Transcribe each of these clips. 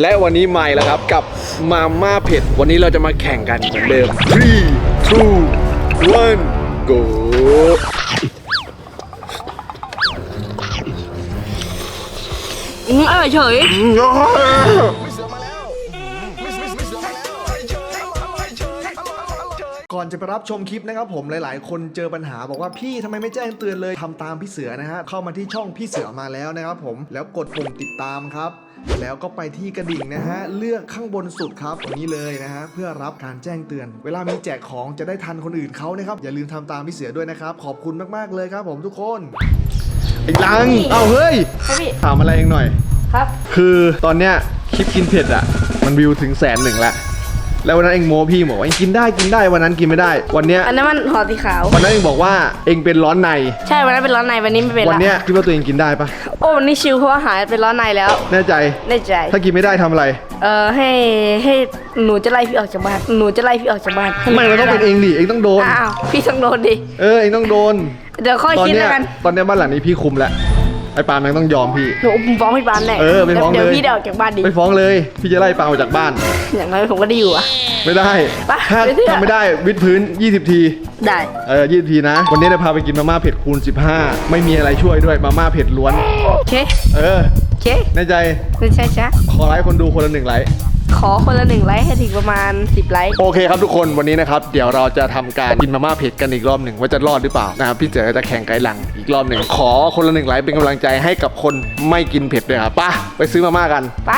และวันนี้ใหม่แล้วครับกับมาม่าเผ็ด วันนี้เราจะมาแข่งกันเหมือนเดิม three two one go อืมอร่อยเฉย ก่อนจะไปรับชมคลิปนะครับผมหลาย ๆ คนเจอปัญหาบอกว่าพี่ทำไมไม่แจ้งเตือนเลยทำตามพี่เสือนะฮะเข้ามาที่ช่องพี่เสือมาแล้วนะครับผมแล้วกดปุ่มติดตามครับ แล้วก็ไปที่กระดิ่งนะฮะ เลือกข้างบนสุดครับตรงนี้เลยนะฮะ เพื่อรับการแจ้งเตือน เวลามีแจกของจะได้ทันคนอื่นเขานะครับ อย่าลืมทำตามพี่เสือด้วยนะครับ ขอบคุณมากๆเลยครับผมทุกคนไอ้ลังเอาเฮ้ย ครับพี่ ถามอะไรเองหน่อย ครับ คือตอนเนี้ยคลิปกินเผ็ดอะ มันวิวถึงแสนหนึ่งละ แล้ววันนั้นเองโมพี่บอกว่าเองกินได้กินได้วันนั้นกินไม่ได้ วันเนี้ยอันนั้นมันห่อสีขาว วันนั้นเองบอกว่าเองเป็นร้อนใน ใช่วันนั้นเป็นร้อนในวันนี้ไม่เป็นวันละเนี้ยคิดว่าตัวเองกินได้ปะโอ้วันนี้ชิลเพราะว่าหายเป็นร้อนในแล้วแน่ใจแน่ใจ ถ้ากินไม่ได้ทำอะไร เอ่อให้ให้หนูจะไล่พี่ออกจากบ้านหนูจะไล่พี่ออกจากบ้านไม่มันต้องเป็นเองดิเองต้องโดน อ้าวพี่ต้องโดนดิเออเองต้องโดน เดี๋ยวค่อยตอนคิดเนี้ยแล้วกัน ตอนเนี้ยบ้านหลังนี้พี่คุมแล้ว ไอ้ปาล์มยังต้องยอมพี่ หนูผมฟ้องพี่บานแน่เออไปฟ้องดี๋ยวเลยพี่เดี๋ยวออกจากบ้านดิไม่ฟ้องเลย พี่จะไล่ปาล์มออกจากบ้าน อย่างน้อยผมก็ได้อยู่อะ ไม่ได้ ไปถ้าไปเถอะ ทำไม่ได้วิดพื้น 20 ที ได้ เออ20 ทีนะ วันนี้จะพาไปกินมาม่าเผ็ดคูณ 15 ไม่มีอะไรช่วยด้วยมาม่าเผ็ดล้วน โอเค เออ โอเคแน่ใจไม่ใช่จ้ะขอไลค์คนดูคนละหนึ่งไลค์ ขอคนละหนึ่งไลค์ให้ถึงประมาณ 10 ไลค์ โอเคครับทุกคนวันนี้นะครับ เดี๋ยวเราจะทำการกินมาม่าเผ็ดกันอีกรอบหนึ่งว่าจะรอดหรือเปล่านะครับพี่เจ๋อจะแข่งไกด์หลังอีกรอบหนึ่งขอคนละหนึ่งไลค์เป็นกำลังใจให้กับคนไม่กินเผ็ดด้วยครับไปไปซื้อมาม่ากัน ไป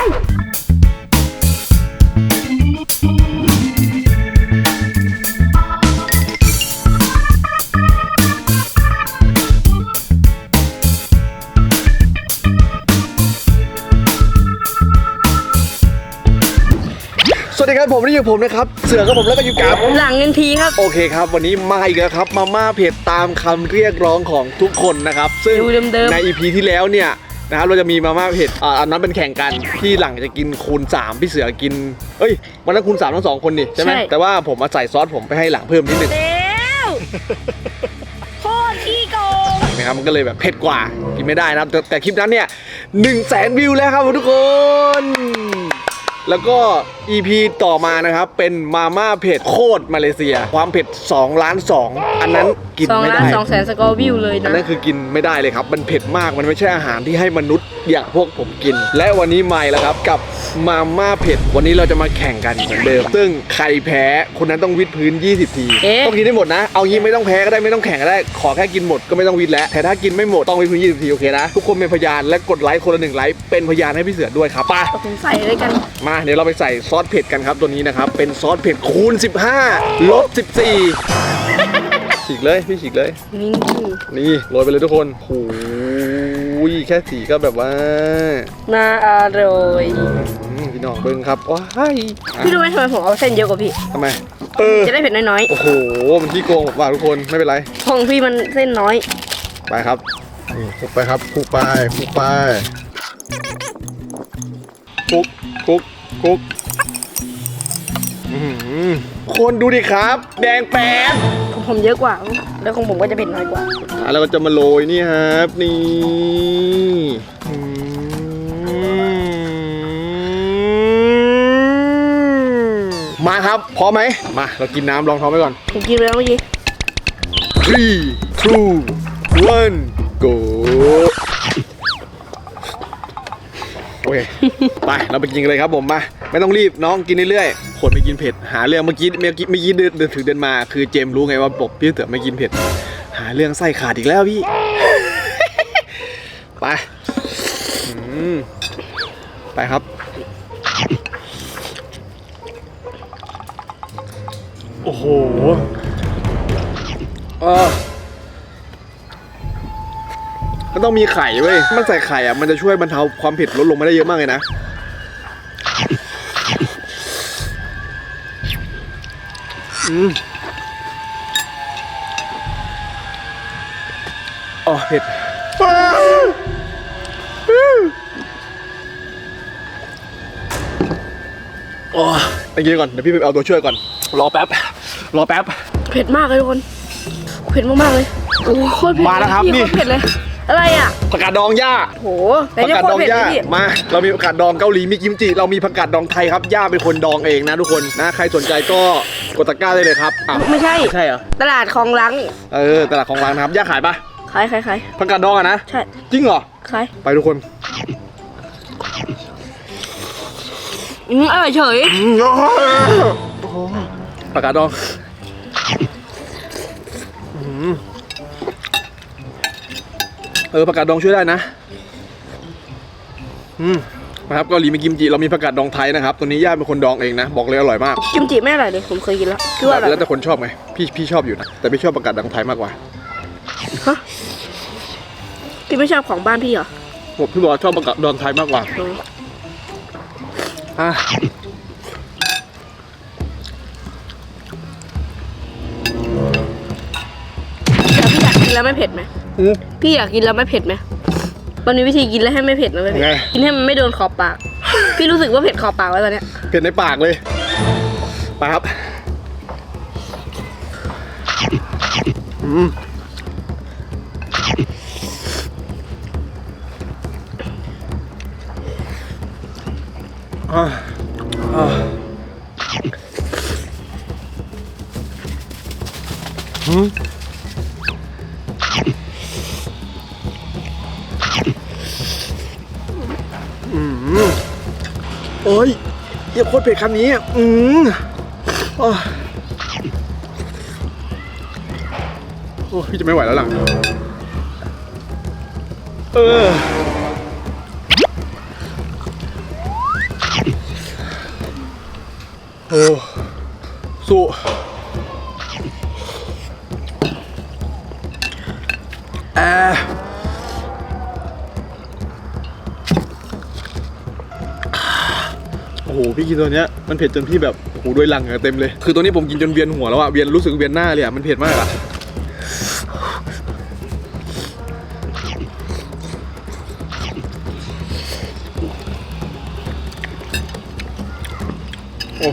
วัสดีครับผมนี่อยู่ผมนะครับ เสือกับผมแล้วก็อยู่กับหลังเงินทีครับ โอเคครับ วันนี้มาอีกแล้วครับ มาม่าเผ็ดตามคำเรียกร้องของทุกคนนะครับ ซึ่งดูเดิมๆใน EP ที่แล้วเนี่ยนะครับเราจะมีมาม่าเผ็ดอ่าอันนั้นเป็นแข่งกันที่หลังจะกินคูณ 3 พี่เสือกิน เอ้ยวันนั้นคูณ3ทั้งสองคนนี่ใช่ไหมใช่แต่ว่าผมมาใส่ซอสผมไปให้หลังเพิ่มนิดนึงเร็วโคตรขี้โกงนะครับมันก็เลยแบบเผ็ดกว่ากินไม่ได้นะครับแต่แต่คลิปนั้นเนี่ยหนึ่งแสนวิวแล้วครับทุกคน แล้วก็ EP ต่อมานะครับ เป็นมาม่าเผ็ดโคตรมาเลเซีย ความเผ็ด2ล้าน2อันนั้นกินสองไม่ล้านได้ สองแสนสกอร์วิวเลยอันนะนั้นคือกินไม่ได้เลยครับ มันเผ็ดมาก มันไม่ใช่อาหารที่ให้มนุษย์อย่างพวกผมกิน และวันนี้ใหม่แล้วครับกับมาม่าเผ็ด วันนี้เราจะมาแข่งกันเหมือนเดิม ซึ่งใครแพ้คนนั้นต้องวิดพื้น 20 ที เอ๊ะ ต้องกินได้หมดนะ เอางี้ไม่ต้องแพ้ก็ได้ไม่ต้องแข่งก็ได้ ขอแค่กินหมดก็ไม่ต้องวิดแล้ว แต่ถ้ากินไม่หมดต้องวิดพื้น 20 ทีโอเคนะ ทุกคนเป็นพยานและกดไลค์คนละหนึ่งไลค์เป็นพยานให้พี่เสือด้วยครับไปผมใส่ด้วยกัน มาเดี๋ยวเราไปใส่ซอสเผ็ดกันครับตัวนี้นะครับ เป็นซอสเผ็ดคูณ 15 ลบ 14 ฉีกเลยพี่ฉีกเลย นี่นี่โรยไปเลยทุกคนโอ้ยแค่สีก็แบบว่าน่าอร่อยอืมพี่น้องเบิ้งครับว้ายอะพี่รู้ไหมทำไมผมเอาเส้นเยอะกว่าพี่ทำไมเออจะได้เผ็ดน้อยโอ้โหมันที่โกงผมว่าทุกคนไม่เป็นไรๆของพี่มันเส้นน้อย ไปครับนี่คลุกไปครับคลุกไปคลุกไปคลุก คลุกคลุกอื้อหือคนดูดิครับ แดงแป๊ดของผมเยอะกว่า แล้วของผมก็จะเผ็ดน้อยกว่าอะแล้วก็จะมาโรยนี่ครับ นี่อืมมาครับ พร้อมไหม มา เรากินน้ำรองท้องไปก่อน ผมกินไปแล้วเมื่อกี้ three two one go โอเค ไป เราไปกินกันเลยครับผมมา ไม่ต้องรีบน้องกินเรื่อยๆ คนไม่กินเผ็ด หาเรื่องเมื่อกี้เมื่อกี้เมื่อกี้เดินเดินถึงเดินมา คือเจมส์รู้ไงว่าปกพี่เต๋อไม่กินเผ็ด หาเรื่องไส้ขาดอีกแล้วพี่ ไปอืมไปครับ โอ้โห เออ ต้องมีไข่เว้ย มันใส่ไข่อะ มันจะช่วยบรรเทาความเผ็ดลดลงมาได้เยอะมากเลยนะ อืมอ๋อเผ็ดโอ้ตะกี้ก่อน เดี๋ยวพี่ไปเอาตัวช่วยก่อน รอแป๊บ รอแป๊บ เผ็ดมากเลยทุกคน เผ็ดมากๆเลย โอ้โหโคตรเผ็ดมาแล้วครับพี่นี่โคตรเผ็ดเลย อะไรอะผักกาดดองย่าโหไหนผักจะกาดโคตดรองเผ็ดเลย่ายพี่มา เรามีผักกาดดองเกาหลีมีกิมจิเรามีผักกาดดองไทยครับย่าเป็นคนดองเองนะทุกคนนะใครสนใจก็กดตะกร้าได้เลยครับอ้าวไม่ใช่ ใช่เหรอตลาดของลังเออตลาดของร้านนะครับย่าขายปะขายขายขายผักกาดดองอะนะใช่จริงเหรอขายไปทุกคนอืมอร่อยเฉยผักกาดดองอืม เออผักกาดดองช่วยได้นะ อืมนะครับเกาหลีมีกิมจิเรามีผักกาดดองไทยนะครับตัวนี้ย่าเป็นคนดองเองนะบอกเลยอร่อยมากกิมจิไม่อร่อยเลยผมเคยกินแล้วคือว่าอร่อยแล้วแต่คนชอบไงพี่พี่ชอบอยู่นะแต่พี่ชอบผักกาดดองไทยมากกว่าฮะพี่ไม่ชอบของบ้านพี่เหรอผมพี่บอกว่าชอบผักกาดดองไทยมากกว่าอืมอะแต่พี่อยากกินแล้วไม่เผ็ดไหม อืม พี่อยากกินแล้วไม่เผ็ดไหมมันมีวิธีกินแล้วให้ไม่เผ็ดนะไม่เผ็ดไง กินให้มันไม่โดนขอบปาก พี่รู้สึกว่าเผ็ดขอบปากแล้วตอนเนี้ย เผ็ดในปากเลยไปครับอืม โอ้ยอย่าโคตรเผ็ดคำนี้อะอืมอ้โอ้ยพี่จะไม่ไหวแล้วหลังเออโอ้สู้ โอ้โหพี่กินตัวเนี้ยมันเผ็ดจนพี่แบบโอ้โหด้วยหลังเหงื่อเต็มเลย คือตัวนี้ผมกินจนเวียนหัวแล้วอะเวียนรู้สึกเวียนหน้าเลยอะมันเผ็ดมากอะโอ้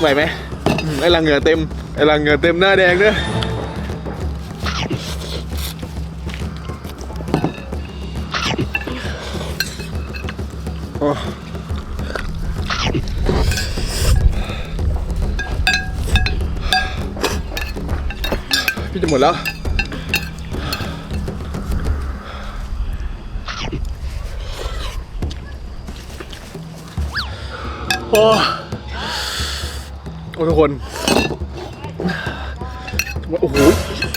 ไหวไหมไอ้หลังเหงื่อเต็มไอ้หลังเหงื่อเต็มหน้าแดงด้วย จะหมดแล้ว โอ้โอ้ทุกคน โอ้โห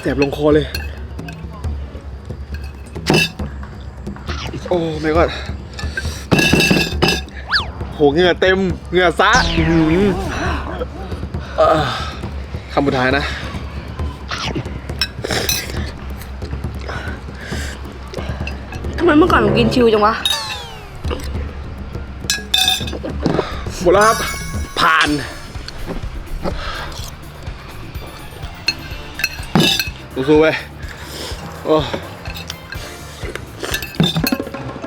แสบลงคอเลย โอ้ไม่ก็โหเหงื่อเต็ม เหงื่อซะอื้อหือเอ่อคำสุทายนะ ไมเมื่อก่อนผมกินชิวจังวะ หมดแล้วครับ ผ่าน สู้ๆเว้ยโอ้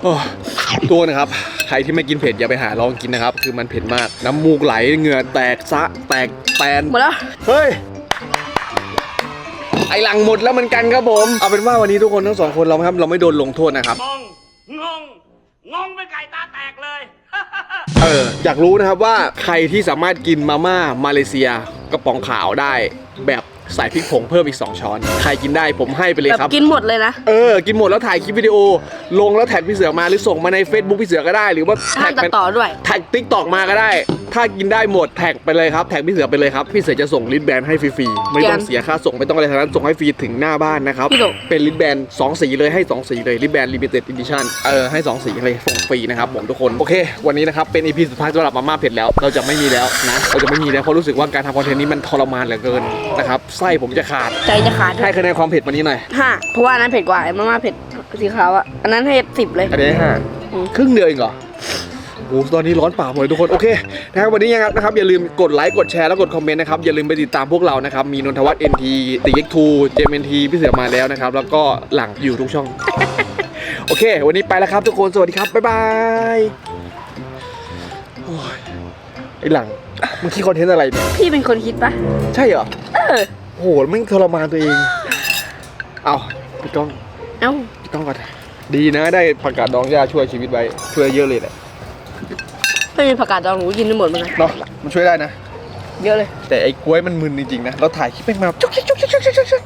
โอ้ตัวนะครับ ใครที่ไม่กินเผ็ดอย่าไปหาลองกินนะครับ คือมันเผ็ดมาก น้ำมูกไหลเหงื่อแตกซะ แตกแตนหมดแล้ว เฮ้ย ไอหลังหมดแล้วเหมือนกันครับผม เอาเป็นว่าวันนี้ทุกคนทั้งสองคนเราไม่ครับเราไม่โดนลงโทษนะครับ งง งง งงเป็นไก่ตาแตกเลย เอออยากรู้นะครับว่าใครที่สามารถกินมาม่ามาเลเซียกระป๋องขาวได้แบบ ใส่พริกผงเพิ่มอีก 2 ช้อน ใครกินได้ผมให้ไปเลยแบบครับ กินหมดเลยนะ เออ กินหมดแล้วถ่ายคลิปวิดีโอ ลงแล้วแท็กพี่เสือมาหรือส่งมาใน Facebook พี่เสือก็ได้ หรือว่าห้าแท็มกตัดเป็นต่อด้วย แท็กติ๊กตอกมาก็ได้ ถ้ากินได้หมดแท็กไปเลยครับ แท็กพี่เสือไปเลยครับ พี่เสือจะส่งลิสต์แบนให้ฟรีๆ ไม่ต้องยังเสียค่าส่งไม่ต้องอะไรทั้งนั้น ส่งให้ฟรีถึงหน้าบ้านนะครับ พี่หลงเป็นลิสต์แบนสองสีเลยให้สองสีเลยลิสต์แบนลิมิเต็ดอิดิชั่น เออให้สองสีเลยส่งฟรีนะครับผมทุกคน โอเค วันนี้นะครับเป็น EP สุดท้ายสำหรับมาม่าเผ็ดแล้ว เราจะไม่มีแล้วนะ เราจะไม่มีแล้วเพราะรู้สึกว่าการทำคอนเทนต์นี้มันทรมานเหลือเกินนะครับไส้ผมจะขาด ใจจะขาดด้วให้ยคะแนนความเผ็ดวันนี้หน่อยห้าเพราะว่าอันนั้นเผ็ดกว่าไอ้มาม่าเผ็ดสีขาวอะอันนั้นให้สิบเลย อันนี้ห้าอืม ครึ่งเดียวเองเหรอโอ้โหตอนนี้ร้อนปากหมดเลยทุกคน โอเคนะครับวันนี้ยังนะครับ อย่าลืมกดไลค์ กดแชร์ แล้วกดคอมเมนต์นะครับ อย่าลืมไปติดตามพวกเรานะครับ มีนนทวัฒน์ NT ตีเอ็กทูเจมเอ็นทีพี่เสือมาแล้วนะครับ แล้วก็หลังอยู่ทุกช่อง โอเค วันนี้ไปแล้วครับทุกคน สวัสดีครับ บ๊ายบายโอ้ยไอหลังมึงคิดคอนเทนต์อะไรเนี่ยพี่เป็นคนคิดปะใช่เหรอ เออ โอ้โหแม่งทรมานตัวเอง เอาพี่ก้องเอ้าพี่ก้องก่อน ดีนะได้ผักกาดดองย่าช่วยชีวิตไว้ช่วยเยอะเลยแหละไม่มีผักกาดดองหนูกินได้หมดเหมือนกันเนาะมันช่วยได้นะ เยอะเลย แต่ไอ้กล้วยมันมึนจริงๆนะเราถ่ายคลิปแม่งมาจุกจิกจุกจิกจุกจิกจุกจิก